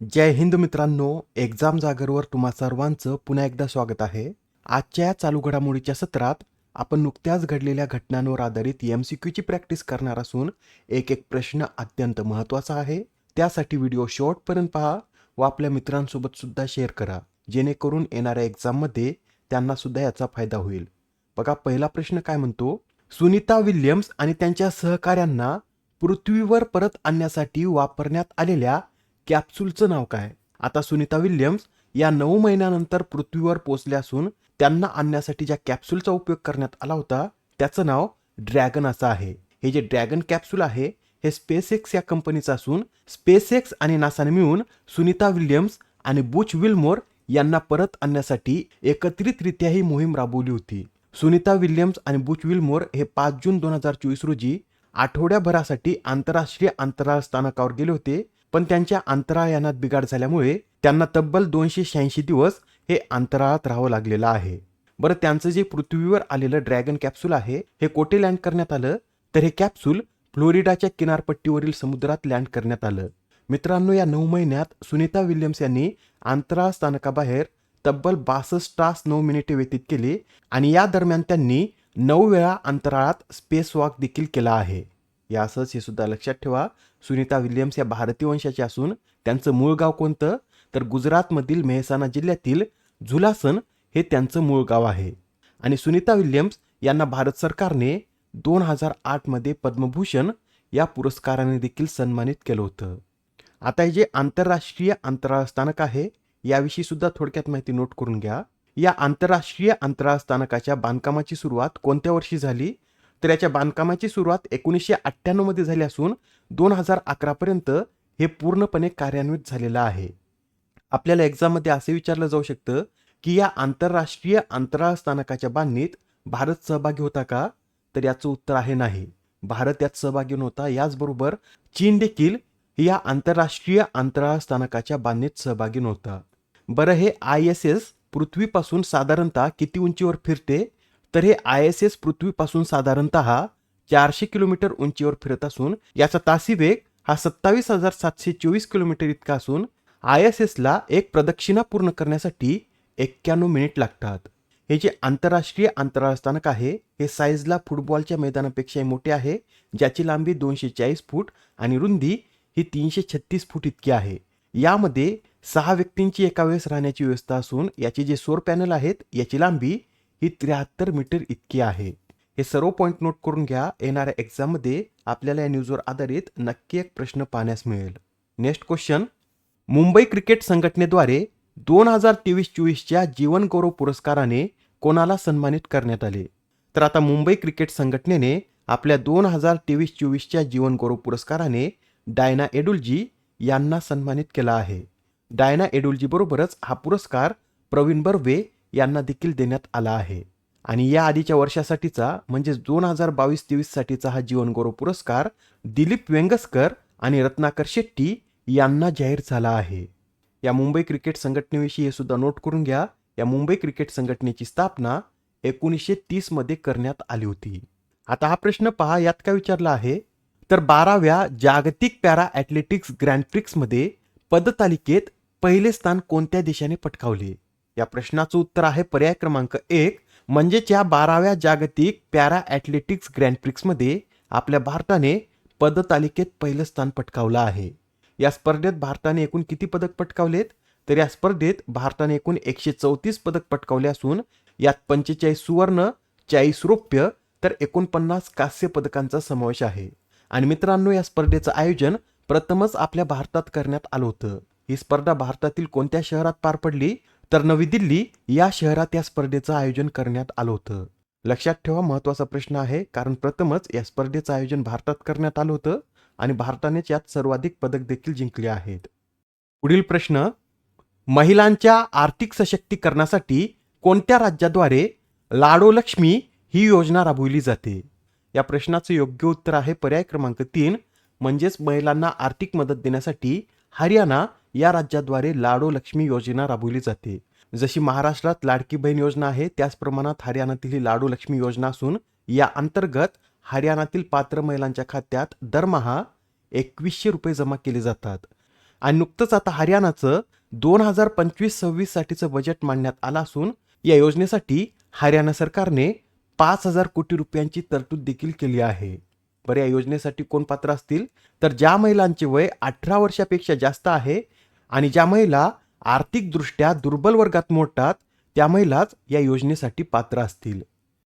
जय हिंद मित्रांनो एक्झाम जागरवर तुम्हा सर्वांचं पुन्हा एकदा स्वागत आहे. आजच्या या चालू घडामोडीच्या सत्रात आपण नुकत्याच घडलेल्या घटनांवर आधारित एम सी क्यूची प्रॅक्टिस करणार असून एक एक प्रश्न अत्यंत महत्त्वाचा आहे. त्यासाठी व्हिडिओ शॉर्टपर्यंत पहा व आपल्या मित्रांसोबत सुद्धा शेअर करा जेणेकरून येणाऱ्या एक्झाममध्ये त्यांना सुद्धा याचा फायदा होईल. बघा पहिला प्रश्न काय म्हणतो? सुनीता विल्यम्स आणि त्यांच्या सहकाऱ्यांना पृथ्वीवर परत आणण्यासाठी वापरण्यात आलेल्या कॅप्सूलचं नाव काय? आता सुनीता विल्यम्स या नऊ महिन्यानंतर पृथ्वीवर पोचल्या असून त्यांना आणण्यासाठी ज्या कॅप्सूलचा उपयोग करण्यात आला होता त्याचं नाव ड्रॅगन असं आहे. हे जे ड्रॅगन कॅप्सूल आहे हे स्पेसएक्स या कंपनीचं असून स्पेसएक्स आणि नासाने मिळून सुनीता विल्यम्स आणि बुच विल्मोर यांना परत आणण्यासाठी एकत्रितरित्या ही मोहीम राबवली होती. सुनीता विल्यम्स आणि बुच विल्मोर हे पाच जून दोन हजार चोवीस रोजी आठवड्याभरासाठी आंतरराष्ट्रीय अंतराळ स्थानकावर गेले होते पण त्यांच्या अंतराळयानात बिघाड झाल्यामुळे त्यांना तब्बल दोनशे शहाऐंशी दिवस हे अंतराळात राहावं लागलेलं आहे. बरं त्यांचं जे पृथ्वीवर आलेलं ड्रॅगन कॅप्सूल आहे हे कोठे लँड करण्यात आलं? तर हे कॅप्सूल फ्लोरिडाच्या किनारपट्टीवरील समुद्रात लँड करण्यात आलं. मित्रांनो या नऊ महिन्यात सुनीता विल्यम्स यांनी अंतराळ स्थानकाबाहेर तब्बल बासष्ट तास नऊ मिनिटे व्यतीत केली आणि या दरम्यान त्यांनी नऊ वेळा अंतराळात स्पेस वॉक देखील केला आहे. या असंच हे सुद्धा लक्षात ठेवा. सुनीता विल्यम्स या भारतीय वंशाचे असून त्यांचं मूळ गाव कोणतं? तर गुजरातमधील मेहसाणा जिल्ह्यातील झुलासन हे त्यांचं मूळ गाव आहे. आणि सुनीता विल्यम्स यांना भारत सरकारने दोन हजार आठमध्ये पद्मभूषण या पुरस्काराने देखील सन्मानित केलं होतं. आता हे जे आंतरराष्ट्रीय अंतराळ स्थानक आहे याविषयी सुद्धा थोडक्यात माहिती नोट करून घ्या. या आंतरराष्ट्रीय अंतराळ स्थानकाच्या बांधकामाची सुरुवात कोणत्या वर्षी झाली? तर याच्या बांधकामाची सुरुवात एकोणीसशे अठ्ठ्याण्णवमध्ये झाली असून दोन हजार अकरापर्यंत हे पूर्णपणे कार्यान्वित झालेलं आहे. आपल्याला एक्झाममध्ये असे विचारलं जाऊ शकतं की या आंतरराष्ट्रीय अंतराळ स्थानकाच्या बांधणीत भारत सहभागी होता का? तर याचं उत्तर आहे नाही. भारत यात सहभागी नव्हता. याचबरोबर चीन देखील या आंतरराष्ट्रीय अंतराळ स्थानकाच्या बांधणीत सहभागी नव्हता. बरं हे आय एस एस पृथ्वीपासून साधारणतः किती उंचीवर फिरते? तर हे आय एस एस पृथ्वीपासून साधारणतः चारशे किलोमीटर उंचीवर फिरत असून याचा तासी वेग हा सत्तावीस हजार सातशे चोवीस किलोमीटर इतका असून आय एस एसला एक प्रदक्षिणा पूर्ण करण्यासाठी एक्क्याण्णव मिनिट लागतात. हे जे आंतरराष्ट्रीय अंतराळ स्थानक आहे हे साईजला फुटबॉलच्या मैदानापेक्षाही मोठे आहे ज्याची लांबी दोनशे चाळीस फूट आणि रुंदी ही तीनशे छत्तीस फूट इतकी आहे. यामध्ये सहा व्यक्तींची एका वेळेस राहण्याची व्यवस्था असून याचे जे सोर पॅनल आहेत याची लांबी ही त्र्याहत्तर मीटर इतकी आहे. हे सर्व पॉईंट नोट करून घ्या. येणाऱ्या एक्झाममध्ये आपल्याला या न्यूजवर आधारित नक्की एक प्रश्न पाहण्यास मिळेल. नेक्स्ट क्वेश्चन मुंबई क्रिकेट संघटनेद्वारे दोन हजार तेवीस चोवीसच्या जीवनगौरव पुरस्काराने कोणाला सन्मानित करण्यात आले? तर आता मुंबई क्रिकेट संघटनेने आपल्या दोन हजार तेवीस चोवीसच्या जीवनगौरव पुरस्काराने डायना एडुलजी यांना सन्मानित केला आहे. डायना एडुलजी बरोबरच हा पुरस्कार प्रवीण बर्वे यांना देखील देण्यात आला आहे. आणि या आधीच्या वर्षासाठीचा म्हणजेच दोन हजार बावीस तेवीस साठीचा हा जीवनगौरव पुरस्कार दिलीप वेंगसकर आणि रत्नाकर शेट्टी यांना जाहीर झाला आहे. या मुंबई क्रिकेट संघटनेविषयी हे सुद्धा नोट करून घ्या. या मुंबई क्रिकेट संघटनेची स्थापना एकोणीसशे तीसमध्ये करण्यात आली होती. आता हा प्रश्न पहा यात काय विचारला आहे? तर बाराव्या जागतिक पॅरा ॲथलेटिक्स ग्रँड प्रिक्समध्ये पदतालिकेत पहिले स्थान कोणत्या देशाने पटकावले? या प्रश्नाचं उत्तर आहे पर्याय क्रमांक एक. म्हणजेच या बाराव्या जागतिक पॅरा ॲथलेटिक्स ग्रँड प्रिक्समध्ये आपल्या भारताने पदतालिकेत पहिलं स्थान पटकावलं आहे. या स्पर्धेत भारताने एकूण किती पदक पटकावलेत? तर या स्पर्धेत भारताने एकूण एकशे चौतीस पदक पटकावले असून यात पंचेचाळीस सुवर्ण चाळीस रौप्य तर एकोणपन्नास कांस्य पदकांचा समावेश आहे. आणि मित्रांनो या स्पर्धेचं आयोजन प्रथमच आपल्या भारतात करण्यात आलं होतं. ही स्पर्धा भारतातील कोणत्या शहरात पार पडली? तर नवी दिल्ली या शहरात या स्पर्धेचं आयोजन करण्यात आलं होतं. लक्षात ठेवा महत्त्वाचा प्रश्न आहे कारण प्रथमच या स्पर्धेचं आयोजन भारतात करण्यात आलं होतं आणि भारतानेच यात सर्वाधिक पदक देखील जिंकले आहेत. पुढील प्रश्न महिलांच्या आर्थिक सशक्तीकरणासाठी कोणत्या राज्याद्वारे लाडो लक्ष्मी ही योजना राबविली जाते? या प्रश्नाचं योग्य उत्तर आहे पर्याय क्रमांक तीन म्हणजेच महिलांना आर्थिक मदत देण्यासाठी हरियाणा या राज्याद्वारे लाडो लक्ष्मी योजना राबवली जाते. जशी महाराष्ट्रात लाडकी बहीण योजना आहे त्याच प्रमाणात हरियाणातील ही लाडू लक्ष्मी योजना असून या अंतर्गत हरियाणातील पात्र महिलांच्या खात्यात दरमहा एकवीसशे रुपये जमा केले जातात. आणि नुकतंच आता हरियाणाचं दोन हजार पंचवीस सव्वीस साठीचं बजेट मांडण्यात आलं असून या योजनेसाठी हरियाणा सरकारने पाच हजार कोटी रुपयांची तरतूद देखील केली आहे. बरं या योजनेसाठी कोण पात्र असतील? तर ज्या महिलांचे वय अठरा वर्षापेक्षा जास्त आहे आणि ज्या महिला आर्थिकदृष्ट्या दुर्बल वर्गात मोडतात त्या महिलाच या योजनेसाठी पात्र असतील.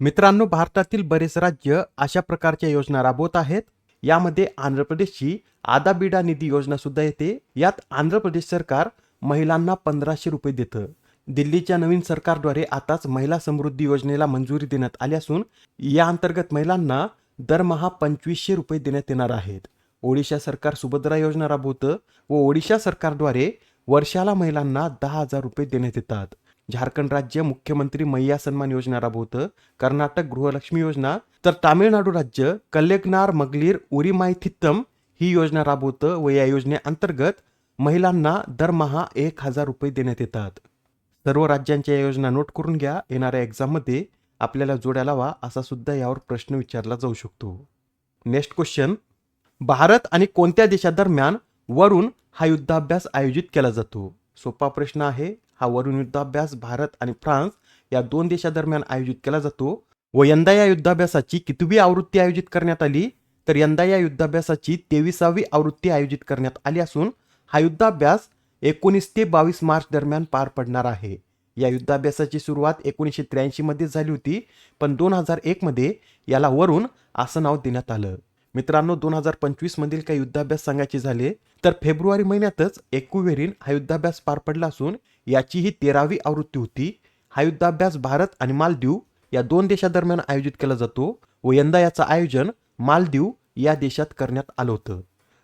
मित्रांनो भारतातील बरेच राज्य अशा प्रकारच्या योजना राबवत आहेत. यामध्ये आंध्र प्रदेशची आदाबिडा निधी योजना सुद्धा येते. यात आंध्र प्रदेश सरकार महिलांना पंधराशे रुपये देतं. दिल्लीच्या नवीन सरकारद्वारे आताच महिला समृद्धी योजनेला मंजुरी देण्यात आली असून या अंतर्गत महिलांना दरमहा पंचवीसशे रुपये देण्यात येणार आहेत. ओडिशा सरकार सुभद्रा योजना राबवतं व ओडिशा सरकारद्वारे वर्षाला महिलांना दहा हजार रुपये देण्यात येतात. झारखंड राज्य मुख्यमंत्री मैया सन्मान योजना राबवतं. कर्नाटक गृहलक्ष्मी योजना. तर तामिळनाडू राज्य कल्लेगनार मगलीर उरिमायथित्तम ही योजना राबवतं व या योजनेअंतर्गत महिलांना दरमहा एक हजार रुपये देण्यात येतात. सर्व राज्यांच्या या योजना नोट करून घ्या. येणाऱ्या एक्झाममध्ये आपल्याला जोड्या लावा असा सुद्धा यावर प्रश्न विचारला जाऊ शकतो. Next question. भारत आणि कोणत्या देशादरम्यान वरून हा युद्धाभ्यास आयोजित केला जातो? सोपा प्रश्न आहे हा वरून युद्धाभ्यास भारत आणि फ्रान्स या दोन देशादरम्यान आयोजित केला जातो व यंदा या युद्धाभ्यासाची कितवी आवृत्ती आयोजित करण्यात आली? तर यंदा या युद्धाभ्यासाची तेविसावी आवृत्ती आयोजित करण्यात आली असून हा युद्धाभ्यास एकोणीस ते बावीस मार्च दरम्यान पार पडणार आहे. या युद्धाभ्यासाची सुरुवात एकोणीसशे त्र्याऐंशी मध्ये झाली होती पण दोन हजार एक मध्ये याला वरून असं नाव देण्यात आलं. मित्रांनो दोन हजार पंचवीस मधील काही युद्धाभ्यास सांगायचे झाले तर फेब्रुवारी महिन्यातच एकुवेरीन हा युद्धाभ्यास पार पडला असून याची ही तेरावी आवृत्ती होती. हा युद्धाभ्यास भारत आणि मालदीव या दोन देशादरम्यान आयोजित केला जातो व यंदा याचं आयोजन मालदीव या देशात करण्यात आलं होतं.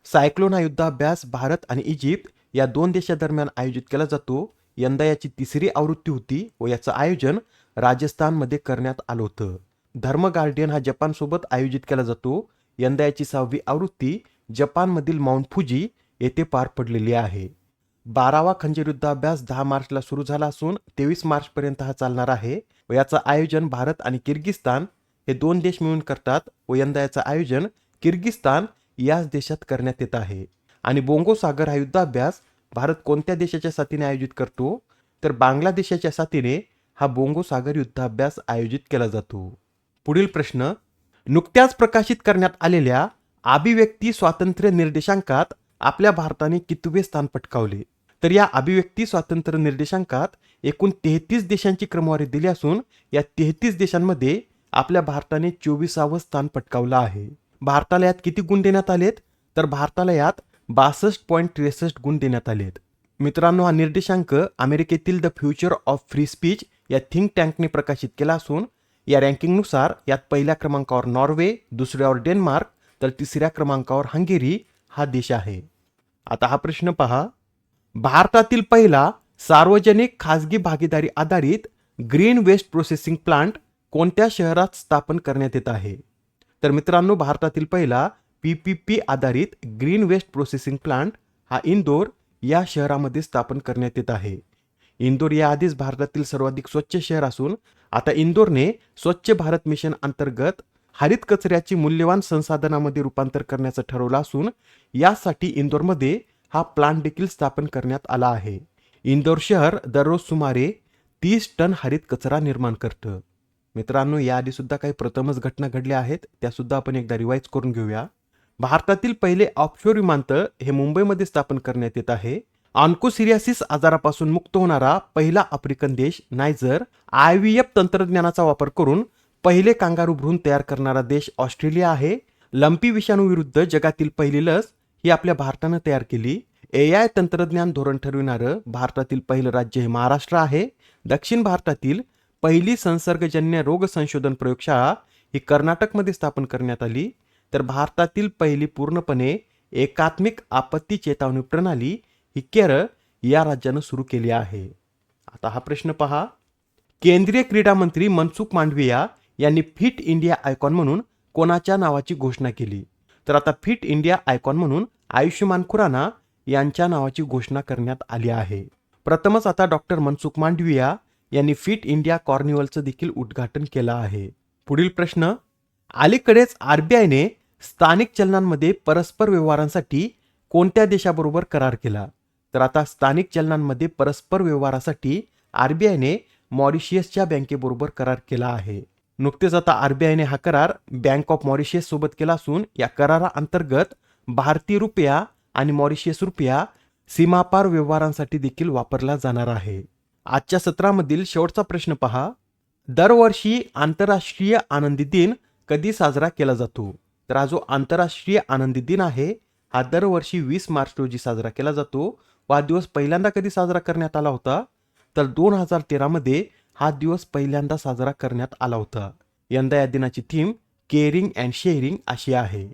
सायक्लोन हा युद्धाभ्यास भारत आणि इजिप्त या दोन देशादरम्यान आयोजित केला जातो. यंदा याची तिसरी आवृत्ती होती व याचं आयोजन राजस्थानमध्ये करण्यात आलं होतं. धर्म गार्डियन हा जपानसोबत आयोजित केला जातो. यंदा याची सहावी आवृत्ती जपानमधील माउंट फुजी येथे पार पडलेली आहे. बारावा खंजीर युद्धाभ्यास दहा मार्चला सुरू झाला असून तेवीस मार्चपर्यंत हा चालणार आहे. व याचं आयोजन भारत आणि किर्गिस्तान हे दोन देश मिळून करतात व यंदा याचं आयोजन किर्गिस्तान याच देशात करण्यात येत आहे. आणि बोंगो सागर हा युद्धाभ्यास भारत कोणत्या देशाच्या साथीने आयोजित करतो? तर बांगलादेशाच्या साथीने हा बोंगो सागर युद्धाभ्यास आयोजित केला जातो. पुढील प्रश्न नुकत्याच प्रकाशित करण्यात आलेल्या अभिव्यक्ती स्वातंत्र्य निर्देशांकात आपल्या भारताने कितवे स्थान पटकावले? तर या अभिव्यक्ती स्वातंत्र्य निर्देशांकात एकूण तेहतीस देशांची क्रमवारी दिली असून या तेहतीस देशांमध्ये आपल्या भारताने चोवीसावं स्थान पटकावलं आहे. भारताला यात किती गुण देण्यात आलेत? तर भारताला यात बासष्ट पॉईंट त्रेसष्ट गुण देण्यात आलेत. मित्रांनो हा निर्देशांक अमेरिकेतील the future of free speech या थिंक टँकने प्रकाशित केला असून या रँकिंगनुसार यात पहिल्या क्रमांकावर नॉर्वे दुसऱ्यावर डेन्मार्क तर तिसऱ्या क्रमांकावर हंगेरी हा देश आहे. आता हा प्रश्न पहा. भारतातील पहिला सार्वजनिक खाजगी भागीदारी आधारित ग्रीन वेस्ट प्रोसेसिंग प्लांट कोणत्या शहरात स्थापन करण्यात येत आहे? तर मित्रांनो भारतातील पहिला पी पी पी आधारित ग्रीन वेस्ट प्रोसेसिंग प्लांट हा इंदोर या शहरामध्ये स्थापन करण्यात येत आहे. इंदोर या आधीच भारतातील सर्वाधिक स्वच्छ शहर असून आता इंदोरने स्वच्छ भारत मिशन अंतर्गत हरित कचऱ्याची मूल्यवान संसाधनामध्ये रूपांतर करण्याचं ठरवलं असून यासाठी इंदोरमध्ये हा प्लांट देखील स्थापन करण्यात आला आहे. इंदोर शहर दररोज सुमारे तीस टन हरित कचरा निर्माण करतं. मित्रांनो याआधी सुद्धा काही प्रथमच घटना घडल्या आहेत त्या सुद्धा आपण एकदा रिवाईज करून घेऊया. भारतातील पहिले ऑफशोर विमानतळ हे मुंबईमध्ये स्थापन करण्यात येत आहे. ऑन्कोसिरियासिस आजारापासून मुक्त होणारा पहिला आफ्रिकन देश नायझर आय व्ही एफ तंत्रज्ञानाचा वापर करून पहिले कांगारू भ्रूण तयार करणारा देश ऑस्ट्रेलिया आहे. लंपी विषाणू विरुद्ध जगातील पहिली लस ही आपल्या भारतानं तयार केली. ए आय तंत्रज्ञान धोरण ठरविणारं भारतातील पहिलं राज्य हे महाराष्ट्र आहे. दक्षिण भारतातील पहिली संसर्गजन्य रोग संशोधन प्रयोगशाळा ही कर्नाटकमध्ये स्थापन करण्यात आली. तर भारतातील पहिली पूर्णपणे एकात्मिक आपत्ती चेतावणी प्रणाली ही केरळ या राज्यानं सुरू केली आहे. आता हा प्रश्न पहा. केंद्रीय क्रीडा मंत्री मनसुख मांडविया यांनी फिट इंडिया आयकॉन म्हणून कोणाच्या नावाची घोषणा केली? तर आता फिट इंडिया आयकॉन म्हणून आयुष्यमान खुराना यांच्या नावाची घोषणा करण्यात आली आहे. प्रथमच आता डॉक्टर मनसुख मांडविया यांनी फिट इंडिया कॉर्निवलचं देखील उद्घाटन केलं आहे. पुढील प्रश्न अलीकडेच आरबीआयने स्थानिक चलनांमध्ये परस्पर व्यवहारांसाठी कोणत्या देशाबरोबर करार केला? तर आता स्थानिक चलनांमध्ये परस्पर व्यवहारासाठी आरबीआयने मॉरिशियसच्या बँकेबरोबर करार केला आहे. नुकतेच आता आरबीआयने हा करार बँक ऑफ मॉरिशियस सोबत केला असून या कराराअंतर्गत भारतीय रुपया आणि मॉरिशियस रुपया सीमापार व्यवहारांसाठी देखील वापरला जाणार आहे. आजच्या सत्रामधील शेवटचा प्रश्न पहा. दरवर्षी आंतरराष्ट्रीय आनंदी दिन कधी साजरा केला जातो? तर हा जो आंतरराष्ट्रीय आनंदी दिन आहे हा दरवर्षी वीस मार्च रोजी साजरा केला जातो. वाढदिवस दिवस पहिल्यांदा कधी साजरा करण्यात आला होता? तर दोन हजार तेरामध्ये हा दिवस पहिल्यांदा साजरा करण्यात आला होता. यंदा या दिनाची थीम केअरिंग अँड शेअरिंग अशी आहे.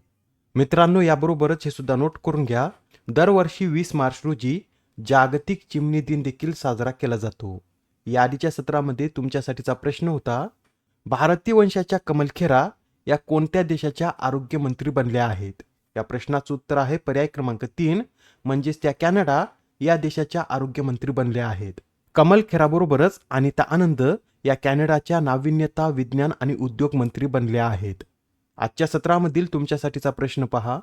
मित्रांनो याबरोबरच हे सुद्धा नोट करून घ्या. दरवर्षी वीस मार्च रोजी जागतिक चिमणी दिन देखील साजरा केला जातो. यादीच्या सत्रामध्ये तुमच्यासाठीचा प्रश्न होता भारतीय वंशाच्या कमल खेरा या कोणत्या देशाच्या आरोग्यमंत्री बनल्या आहेत? या प्रश्नाचं उत्तर आहे पर्याय क्रमांक तीन म्हणजेच त्या कॅनडा या देशाच्या आरोग्यमंत्री बनल्या आहेत. कमल खेराबरोबरच अनिता आनंद या कॅनडाच्या नाविन्यता विज्ञान आणि उद्योग मंत्री बनल्या आहेत. आजच्या सत्रामधील तुमच्यासाठीचा प्रश्न पहा.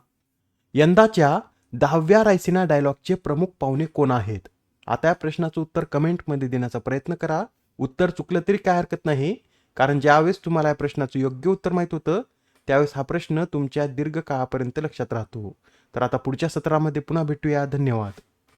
यंदाच्या दहाव्या रायसिना डायलॉगचे प्रमुख पाहुणे कोण आहेत? आता या प्रश्नाचं उत्तर कमेंटमध्ये देण्याचा प्रयत्न करा. उत्तर चुकलं तरी काय हरकत नाही कारण ज्यावेळेस तुम्हाला या प्रश्नाचं योग्य उत्तर माहीत होतं त्यावेळेस हा प्रश्न तुमच्या दीर्घकाळापर्यंत लक्षात राहतो. तर आता पुढच्या सत्रामध्ये पुन्हा भेटूया. धन्यवाद.